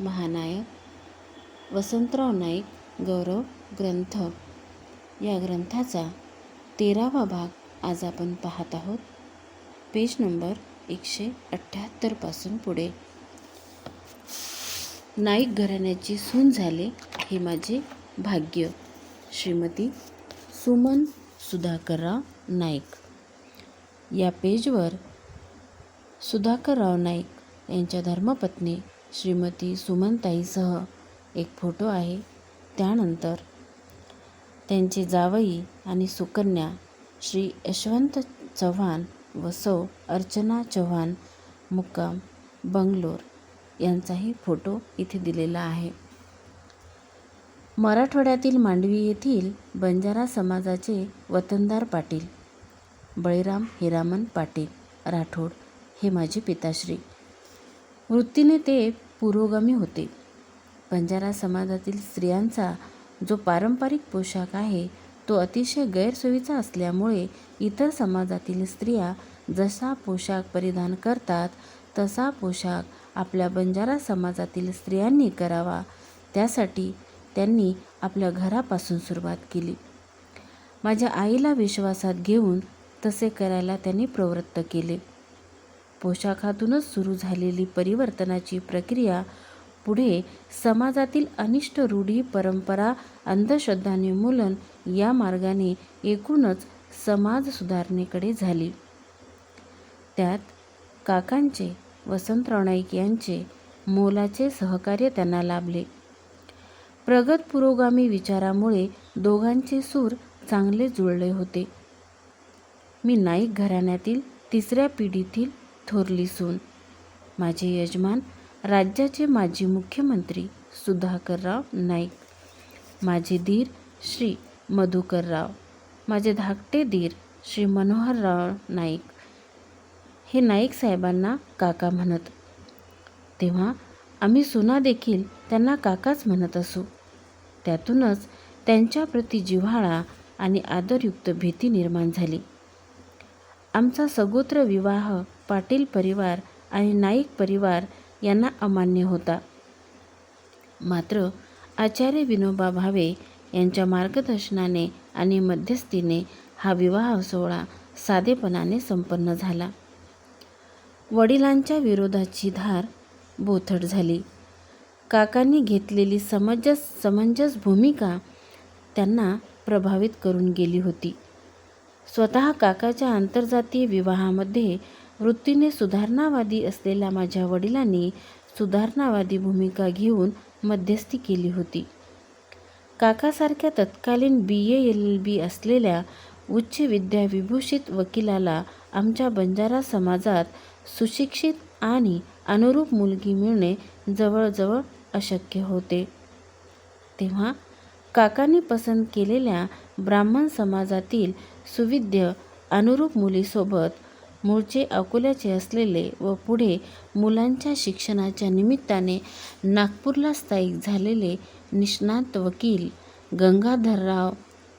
महानायक वसंतराव नाईक गौरव ग्रंथ. या ग्रंथाचा तेरावा भाग आज आपण पाहत आहोत. पेज नंबर एकशे अठ्ठ्याहत्तरपासून पुढे. नाईक घराण्याची सून झाले हे माझे भाग्य. श्रीमती सुमन सुधाकरराव नाईक. या पेजवर सुधाकरराव नाईक यांच्या धर्मपत्नी श्रीमती सुमनताईसह एक फोटो आहे. त्यानंतर त्यांचे जावई आणि सुकन्या श्री यशवंत चव्हाण व सौ अर्चना चव्हाण मुक्काम बंगलोर यांचाही फोटो इथे दिलेला आहे. मराठवाड्यातील मांडवी येथील बंजारा समाजाचे वतनदार पाटील बळीराम हिरामन पाटील राठोड हे माझे पिताश्री. वृत्तीने ते पुरोगामी होते. बंजारा समाजातील स्त्रियांचा जो पारंपरिक पोशाख आहे तो अतिशय गैरसोयीचा असल्यामुळे इतर समाजातील स्त्रिया जसा पोशाख परिधान करतात तसा पोशाख आपल्या बंजारा समाजातील स्त्रियांनी करावा. त्यासाठी त्यांनी आपल्या घरापासून सुरुवात केली. माझ्या आईला विश्वासात घेऊन तसे करायला त्यांनी प्रवृत्त केले. पोशाखातूनच सुरू झालेली परिवर्तनाची प्रक्रिया पुढे समाजातील अनिष्ट रूढी परंपरा अंधश्रद्धा निर्मूलन या मार्गाने एकूणच समाज सुधारणेकडे झाली. त्यात काकांचे वसंतराव नाईक यांचे मोलाचे सहकार्य त्यांना लाभले. प्रगत पुरोगामी विचारामुळे दोघांचे सूर चांगले जुळले होते. मी नाईक घराण्यातील तिसऱ्या पिढीतील थोरली सून. माझे यजमान राज्याचे माजी मुख्यमंत्री सुधाकरराव नाईक. माझे धीर श्री मधुकरराव. माझे धाकटे धीर श्री मनोहरराव नाईक. हे नाईक साहेबांना काका म्हणत. तेव्हा आम्ही सुना देखील त्यांना काकाच म्हणत असू. त्यातूनच त्यांच्याप्रती जिव्हाळा आणि आदरयुक्त भीती निर्माण झाली. आमचा सगोत्र विवाह पाटील परिवार आणि नाईक परिवार यांना अमान्य होता. मात्र आचार्य विनोबा भावे यांच्या मार्गदर्शनाने आणि मध्यस्थीने हा विवाह सोहळा साधेपणाने संपन्न झाला. वडिलांच्या विरोधाची धार बोथट झाली. काकांनी घेतलेली समंजस समंजस भूमिका त्यांना प्रभावित करून गेली होती. स्वतः काकाच्या आंतरजातीय विवाहामध्ये वृत्तीने सुधारणावादी असलेल्या माझ्या वडिलांनी सुधारणावादी भूमिका घेऊन मध्यस्थी केली होती. काकासारख्या तत्कालीन बी ए एल एल बी असलेल्या उच्च विद्याविभूषित वकिलाला आमच्या बंजारा समाजात सुशिक्षित आणि अनुरूप मुलगी मिळणे जवळजवळ अशक्य होते. तेव्हा काकांनी पसंत केलेल्या ब्राह्मण समाजातील सुविद्य अनुरूप मुलीसोबत मूळचे अकोल्याचे असलेले व पुढे मुलांच्या शिक्षणाच्या निमित्ताने नागपूरला स्थायिक झालेले निष्णात वकील गंगाधरराव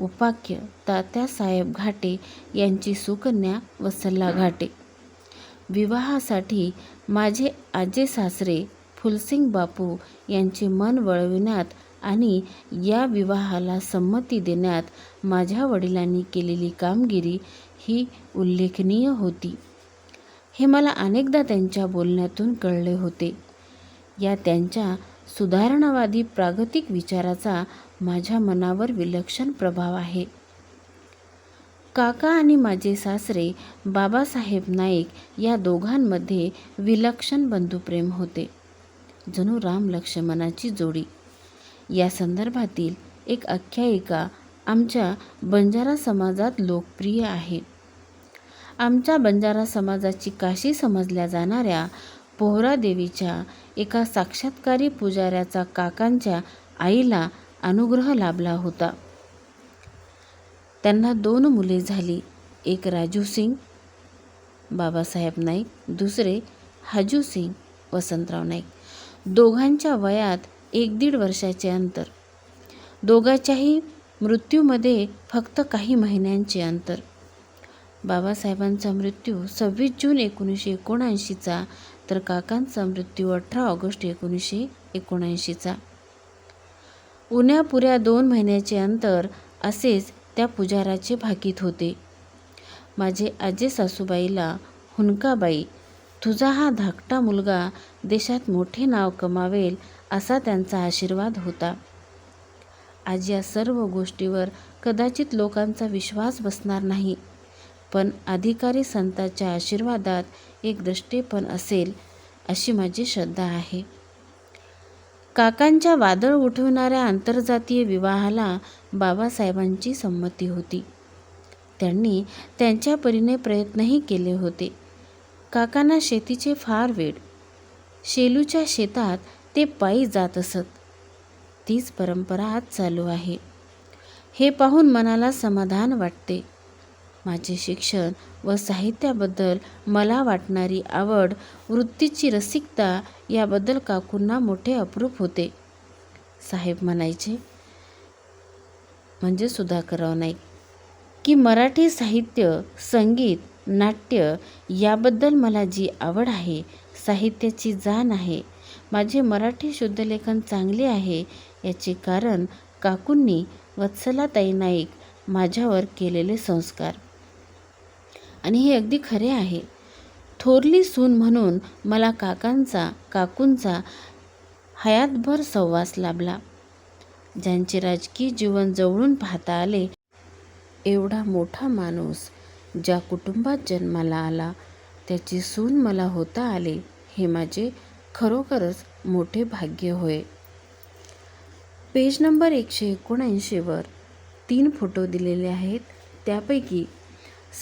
उपाख्य तात्यासाहेब घाटे यांची सुकन्या वसल्ला घाटे. विवाहासाठी माझे आजे सासरे फुलसिंग बापू यांचे मन वळविण्यात आणि या विवाहाला संमती देण्यात माझ्या वडिलांनी केलेली कामगिरी ही उल्लेखनीय होती. हे मला अनेकदा त्यांच्या बोलण्यातून कळले होते. या त्यांच्या सुधारणावादी प्रागतिक विचाराचा माझ्या मनावर विलक्षण प्रभाव आहे. काका आणि माझे सासरे बाबासाहेब नाईक या दोघांमध्ये विलक्षण बंधुप्रेम होते. जणू राम लक्ष्मणाची जोडी. या संदर्भातील एक आख्यायिका आमच्या बंजारा समाजात लोकप्रिय आहे. आमच्या बंजारा समाजाची काशी समजल्या जाणाऱ्या पोहरा देवीच्या एका साक्षात्कारी पुजाऱ्याचा काकांच्या आईला अनुग्रह लाभला होता. त्यांना दोन मुले झाली एक राजू सिंग बाबासाहेब नाईक दुसरे हाजू सिंग वसंतराव नाईक. दोघांच्या वयात एक दीड वर्षाचे अंतर. दोघांच्याही मृत्यूमध्ये फक्त काही महिन्यांचे अंतर. बाबासाहेबांचा मृत्यू सव्वीस जून एकोणीसशे एकोणऐंशीचा तर काकांचा मृत्यू अठरा ऑगस्ट एकोणीसशे एकोणऐंशीचा. उन्यापुऱ्या दोन महिन्याचे अंतर असेच त्या पुजाराचे भाकीत होते. माझे आजे सासूबाईला हुनकाबाई तुझा हा धाकटा मुलगा देशात मोठे नाव कमावेल असा त्यांचा आशीर्वाद होता. आज या सर्व गोष्टीवर कदाचित लोकांचा विश्वास बसणार नाही पण अधिकारी संतांच्या आशीर्वादात एक दृष्टेपण असेल अशी माझी श्रद्धा आहे. काकांच्या वादळ उठवणाऱ्या आंतरजातीय विवाहाला बाबासाहेबांची संमती होती. त्यांनी त्यांच्या परीने प्रयत्नही केले होते. काकांना शेतीचे फार वेळ शेलूच्या शेतात ते पायी जात असत. तीच परंपरा आज चालू आहे. हे पाहून मनाला समाधान वाटते. माझे शिक्षण व साहित्याबद्दल मला वाटणारी आवड वृत्तीची रसिकता याबद्दल काकूंना मोठे अप्रूप होते. साहेब म्हणायचे म्हणजे सुधाकरराव नाईक की मराठी साहित्य संगीत नाट्य याबद्दल मला जी आवड आहे साहित्याची जाण आहे माझे मराठी शुद्धलेखन चांगले आहे याचे कारण काकूंनी वत्सलाताई नाईक माझ्यावर केलेले संस्कार. आणि हे अगदी खरे आहे. थोरली सून म्हणून मला काकांचा काकूंचा हयातभर सहवास लाभला. ज्यांचे राजकीय जीवन जवळून पाहता आले एवढा मोठा माणूस ज्या कुटुंबात जन्माला आला त्याची सून मला होता आले हे माझे खरोखरच मोठे भाग्य होय. पेज नंबर एकशे एकोणऐंशीवर तीन फोटो दिलेले आहेत. त्यापैकी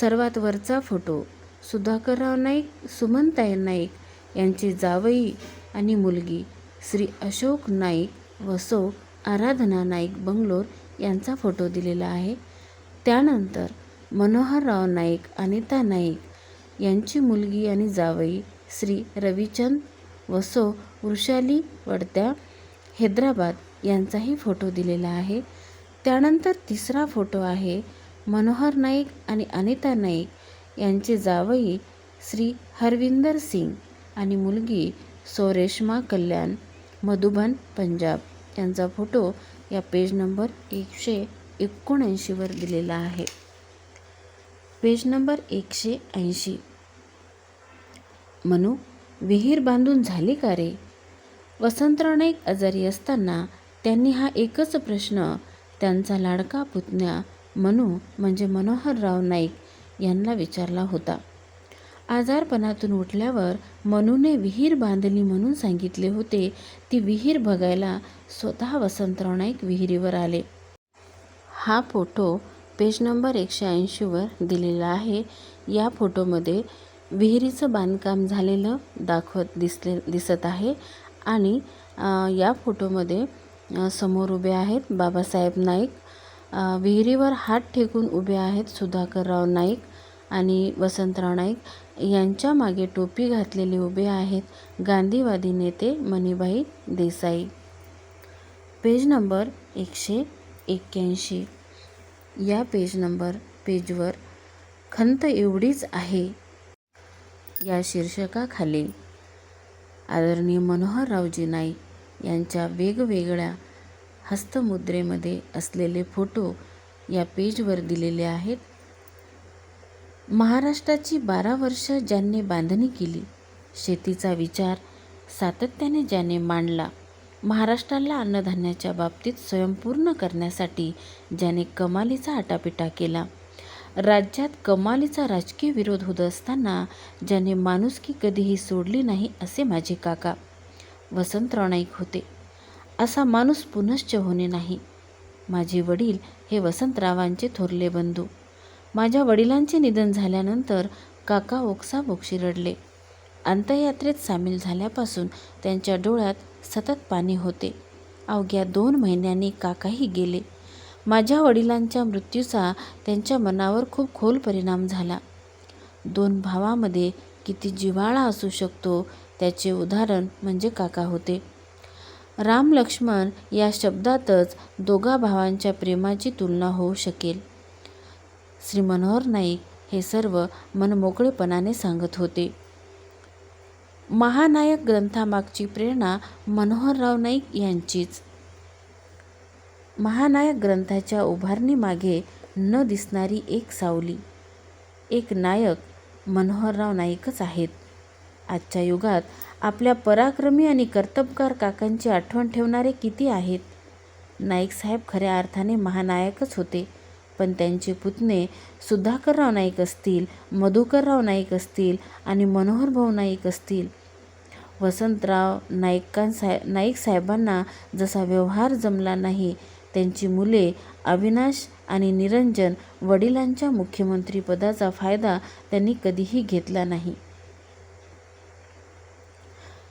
सर्वात वरचा फोटो सुधाकरराव नाईक सुमनताई नाईक यांचे जावई आणि मुलगी श्री अशोक नाईक वसो आराधना नाईक बंगलोर यांचा फोटो दिलेला आहे. त्यानंतर मनोहरराव नाईक अनिता नाईक यांची मुलगी आणि जावई श्री रविचंद वसो वृषाली वडत्या हैदराबाद यांचाही फोटो दिलेला आहे. त्यानंतर तिसरा फोटो आहे मनोहर नाईक आणि अनिता नाईक यांचे जावई श्री हरविंदर सिंग आणि मुलगी सोरेश्मा कल्याण मधुबन पंजाब. यांचा फोटो या पेज नंबर एकशे एकोणऐंशीवर दिलेला आहे. पेज नंबर एकशे ऐंशी. मनू विहीर बांधून झाली का रे? वसंतराव नाईक आजारी असताना त्यांनी हा एकच प्रश्न त्यांचा लाडका पुतण्या मनू म्हणजे मनोहरराव नाईक यांना विचारला होता. आजारपणातून उठल्यावर मनूने विहीर बांधली म्हणून सांगितले होते. ती विहीर बघायला स्वतः वसंतराव नाईक विहिरीवर आले. हा फोटो पेज नंबर एकशे ऐंशीवर दिलेला आहे. या फोटोमध्ये विहिरीचं बांधकाम झालेलं दाखवत दिसले दिसत आहे. आणि या फोटोमध्ये समोर उभे आहेत बाबासाहेब नाईक. विहिरीवर हात ठेकून उभे आहेत सुधाकरराव नाईक आणि वसंतराव नाईक. यांच्या मागे टोपी घातलेले उभे आहेत गांधीवादी नेते मणिभाई देसाई. पेज नंबर एकशे एक्क्याऐंशी. या पेज नंबर पेजवर खंत एवढीच आहे. या शीर्षकाखाली आदरणीय मनोहररावजी नाईक यांच्या वेगवेगळ्या हस्तमुद्रेमध्ये असलेले फोटो या पेजवर दिलेले आहेत. महाराष्ट्राची बारा वर्ष ज्यांनी बांधणी केली शेतीचा विचार सातत्याने ज्याने मांडला महाराष्ट्राला अन्नधान्याच्या बाबतीत स्वयंपूर्ण करण्यासाठी ज्याने कमालीचा आटापिटा केला राज्यात कमालीचा राजकीय विरोध होत असताना ज्याने माणुसकी कधीही सोडली नाही असे माझे काका. वसंतराव नाईक होते. असा माणूस पुनश्च होणे नाही. माझे वडील हे वसंतरावांचे थोरले बंधू. माझ्या वडिलांचे निधन झाल्यानंतर काका ओक्साबोक्षी रडले. अंतयात्रेत सामील झाल्यापासून त्यांच्या डोळ्यात सतत पाणी होते. अवघ्या दोन महिन्यांनी काकाही गेले. माझ्या वडिलांच्या मृत्यूचा त्यांच्या मनावर खूप खोल परिणाम झाला. दोन भावामध्ये किती जिव्हाळा असू शकतो त्याचे उदाहरण म्हणजे काका होते. राम लक्ष्मण या शब्दातच दोघा भावांच्या प्रेमाची तुलना होऊ शकेल. श्री मनोहर नाईक हे सर्व मनमोकळेपणाने सांगत होते. महानायक ग्रंथामागची प्रेरणा मनोहरराव नाईक यांचीच. महानायक ग्रंथाच्या उभारणीमागे न दिसणारी एक सावली. एक नायक मनोहरराव नाईकच आहेत. आजच्या युगात आपल्या पराक्रमी आणि कर्तबगार काकांची आठवण ठेवणारे किती आहेत? नाईकसाहेब खऱ्या अर्थाने महानायकच होते. पण त्यांचे पुतणे सुधाकरराव नाईक असतील मधुकरराव नाईक असतील आणि मनोहरभाऊ नाईक असतील. वसंतराव नाईकांसाहे नाईक साहेबांना जसा व्यवहार जमला नाही त्यांची मुले अविनाश आणि निरंजन वडिलांच्या मुख्यमंत्रीपदाचा फायदा त्यांनी कधीही घेतला नाही.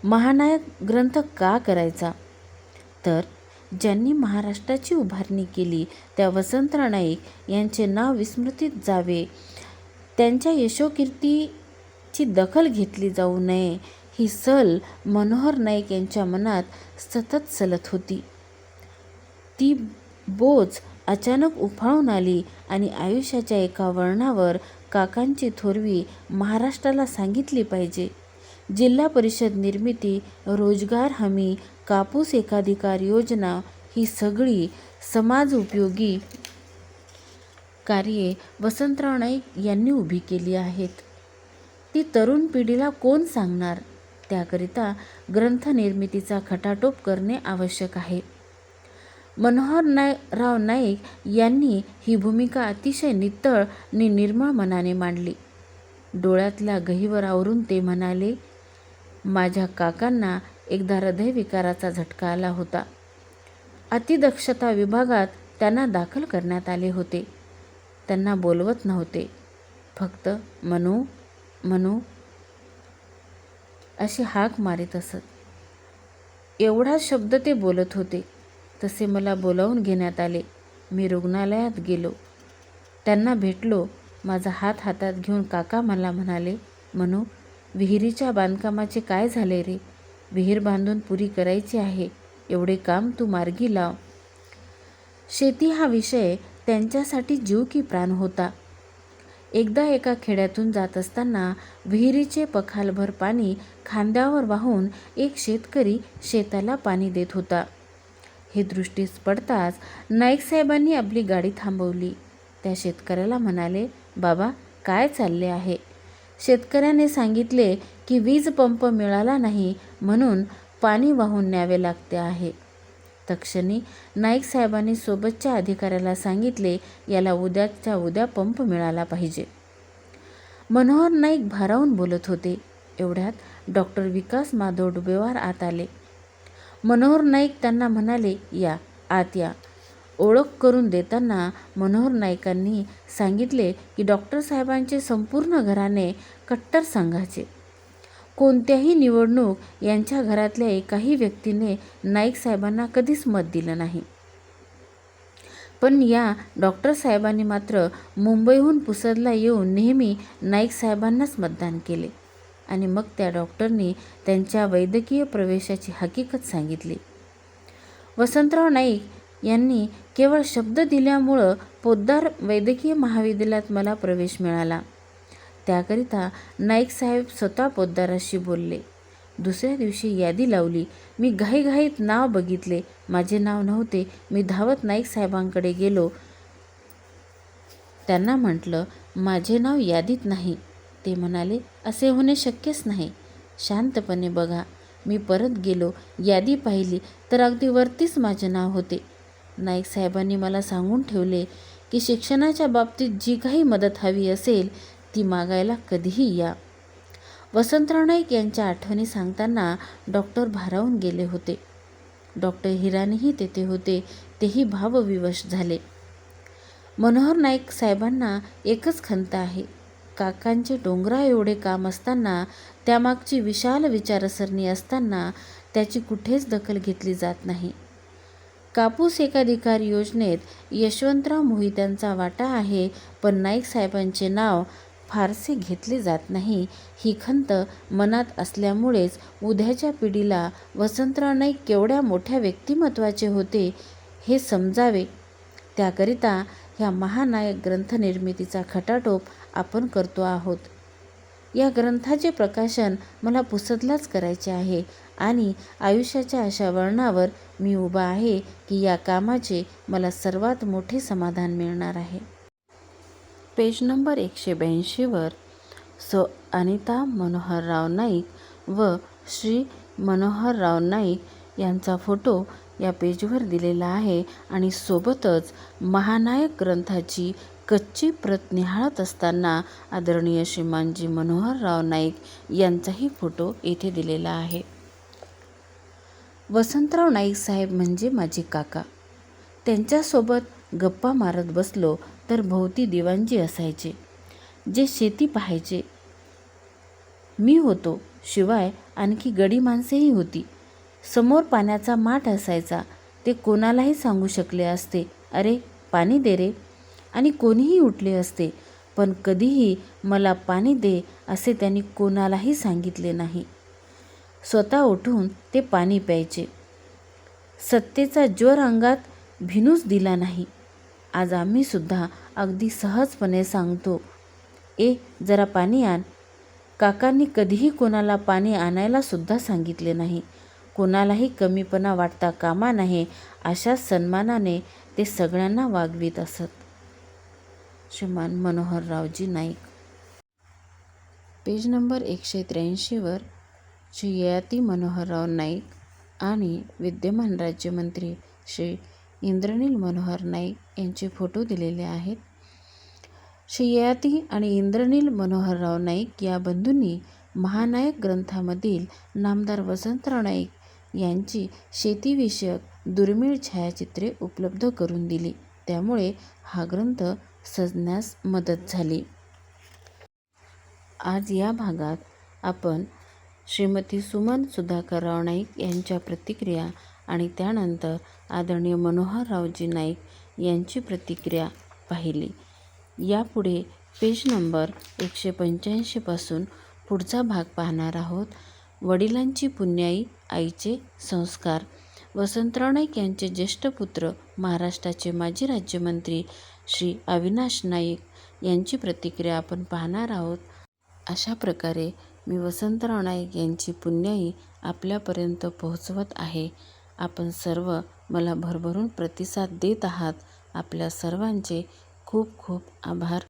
महानायक ग्रंथ का करायचा? तर ज्यांनी महाराष्ट्राची उभारणी केली त्या वसंतराव नाईक यांचे नाव विस्मृतीत जावे त्यांच्या यशोकीर्तीची दखल घेतली जाऊ नये ही सल मनोहर नाईक यांच्या मनात सतत सलत होती. ती बोच अचानक उफाळून आली आणि आयुष्याच्या एका वळणावर काकांची थोरवी महाराष्ट्राला सांगितली पाहिजे. जिल्हा परिषद निर्मिती रोजगार हमी कापूस एकाधिकार योजना ही सगळी समाज उपयोगी कार्ये वसंतराव नाईक यांनी उभी केली आहेत. ती तरुण पिढीला कोण सांगणार? त्याकरिता ग्रंथ निर्मितीचा खटाटोप करणे आवश्यक आहे. मनोहर नाय राव नाईक यांनी ही भूमिका अतिशय नितळ आणि निर्मळ मनाने मांडली. डोळ्यातल्या गहीवर आवरून ते म्हणाले माझ्या काकांना एकदा हृदयविकाराचा झटका आला होता. अतिदक्षता विभागात त्यांना दाखल करण्यात आले होते. त्यांना बोलवत नव्हते. फक्त मनू मनू अशी हाक मारित असत. एवढा शब्द ते बोलत होते. तसे मला बोलावून घेण्यात आले. मी रुग्णालयात गेलो. त्यांना भेटलो. माझा हात हातात घेऊन काका मला म्हणाले म्हणू विहिरीच्या बांधकामाचे काय झाले रे? विहीर बांधून पुरी करायची आहे. एवढे काम तू मार्गी लाव. शेती हा विषय त्यांच्यासाठी जीव की प्राण होता. एकदा एका खेड्यातून जात असताना विहिरीचे पखालभर पाणी खांद्यावर वाहून एक शेतकरी शेताला पाणी देत होता. हे दृष्टीस पडताच नाईकसाहेबांनी आपली गाडी थांबवली. त्या शेतकऱ्याला म्हणाले बाबा काय चालले आहे? शेतकऱ्याने सांगितले की वीज पंप मिळाला नाही म्हणून पाणी वाहून न्यावे लागते आहे. तक्षणी नाईक साहेबांनी सोबतच्या अधिकाऱ्याला सांगितले याला उद्याच्या उद्या पंप मिळाला पाहिजे. मनोहर नाईक भारावून बोलत होते. एवढ्यात डॉक्टर विकास माधव डुबेवार आत आले. मनोहर नाईक त्यांना म्हणाले या आत या. ओळख करून देताना मनोहर नाईकांनी सांगितले की डॉक्टर साहेबांचे संपूर्ण घराणे कट्टर संघाचे. कोणत्याही निवडणूक यांच्या घरातल्या एकाही व्यक्तीने नाईक साहेबांना कधीच मत दिलं नाही. पण या डॉक्टर साहेबांनी मात्र मुंबईहून पुसदला येऊन नेहमी नाईक साहेबांनाच मतदान केले. आणि मग त्या डॉक्टरनी त्यांच्या वैद्यकीय प्रवेशाची हकीकत सांगितली. वसंतराव नाईक यांनी केवळ शब्द दिल्यामुळं पोद्दार वैद्यकीय महाविद्यालयात मला प्रवेश मिळाला. त्याकरिता नाईक साहेब स्वतः पोद्दाराशी बोलले. दुसऱ्या दिवशी यादी लावली. मी घाईघाईत नाव बघितले. माझे नाव नव्हते. मी धावत नाईक साहेबांकडे गेलो. त्यांना म्हटलं माझे नाव यादीत नाही. ते म्हणाले असे होणे शक्यच नाही. शांतपणे बघा. मी परत गेलो यादी पाहिली तर अगदी वरतीच माझे नाव होते. नाईक साहेबांनी मला सांगून ठेवले की शिक्षणाच्या बाबतीत जी काही मदत हवी असेल ती मागायला कधीही या. वसंतराव नाईक यांच्या आठवणी सांगताना डॉक्टर भारावून गेले होते. डॉक्टर हिरानीही तेथे होते तेही भावविवश झाले. मनोहर नाईक साहेबांना एकच खंत आहे. काकांचे डोंगरा एवढे काम असताना त्यामागची विशाल विचारसरणी असताना त्याची कुठेच दखल घेतली जात नाही. कापूस एकाधिकार योजनेत यशवंतराव मोहित्यांचा वाटा आहे पण नाईक साहेबांचे नाव फारसे घेतले जात नाही ही खंत मनात असल्यामुळेच उद्याच्या पिढीला वसंतराव नाईक केवढ्या मोठ्या व्यक्तिमत्वाचे होते हे समजावे. त्याकरिता ह्या महानायक ग्रंथनिर्मितीचा खटाटोप आपण करतो आहोत. या ग्रंथाचे प्रकाशन मला पुसदलाच करायचे आहे आणि आयुष्याच्या अशा वळणावर मी उभा आहे की या कामाचे मला सर्वात मोठे समाधान मिळणार आहे. पेज नंबर एकशे ब्याऐंशीवर सो. अनिता मनोहरराव नाईक व श्री मनोहरराव नाईक यांचा फोटो या पेजवर दिलेला आहे आणि सोबतच महानायक ग्रंथाची कच्ची प्रत निहाळत असताना आदरणीय श्रीमानजी मनोहरराव नाईक यांचाही फोटो येथे दिलेला आहे. वसंतराव नाईक साहेब म्हणजे माझे काका. त्यांच्यासोबत गप्पा मारत बसलो तर भोवती दिवांजी असायचे. जे शेती पाहायचे. मी होतो. शिवाय आणखी गडी माणसेही होती. समोर पाण्याचा माठ असायचा. ते कोणालाही सांगू शकले असते. अरे पाणी दे रे. आणि कोणीही उठले असते. पण कधीही मला पाणी दे असे त्यांनी कोणालाही सांगितले नाही. स्वतः उठून ते पाणी प्यायचे. सत्तेचा ज्वर अंगात भिनूच दिला नाही. आज आम्हीसुद्धा अगदी सहजपणे सांगतो ए जरा पाणी आण. काकांनी कधीही कोणाला पाणी आणायलासुद्धा सांगितले नाही. कोणालाही कमीपणा वाटता कामा नये अशा सन्मानाने ते सगळ्यांना वागवीत असत. श्रीमान मनोहररावजी नाईक. पेज नंबर एकशे त्र्याऐंशीवर श्री ययाती मनोहरराव नाईक आणि विद्यमान राज्यमंत्री श्री इंद्रनील मनोहर नाईक यांचे फोटो दिलेले आहेत. श्री ययाती आणि इंद्रनील मनोहरराव नाईक या बंधूंनी महानायक ग्रंथामधील नामदार वसंतराव नाईक यांची शेतीविषयक दुर्मिळ छायाचित्रे उपलब्ध करून दिली. त्यामुळे हा ग्रंथ सजण्यास मदत झाली. आज या भागात आपण श्रीमती सुमन सुधाकरराव नाईक यांच्या प्रतिक्रिया आणि त्यानंतर आदरणीय मनोहररावजी नाईक यांची प्रतिक्रिया पाहिली. यापुढे पेज नंबर एकशे पंच्याऐंशीपासून पुढचा भाग पाहणार आहोत. वडिलांची पुण्याई आईचे संस्कार. वसंतराव नाईक यांचे ज्येष्ठ पुत्र महाराष्ट्राचे माजी राज्यमंत्री श्री अविनाश नाईक यांची प्रतिक्रिया आपण पाहणार आहोत. अशा प्रकारे मी वसंतराव नाईक यांची पुण्याई आपल्यापर्यंत पोहोचवत आहे. आपण सर्व मला भरभरून प्रतिसाद देत आहात. आपल्या सर्वांचे खूप खूप आभार.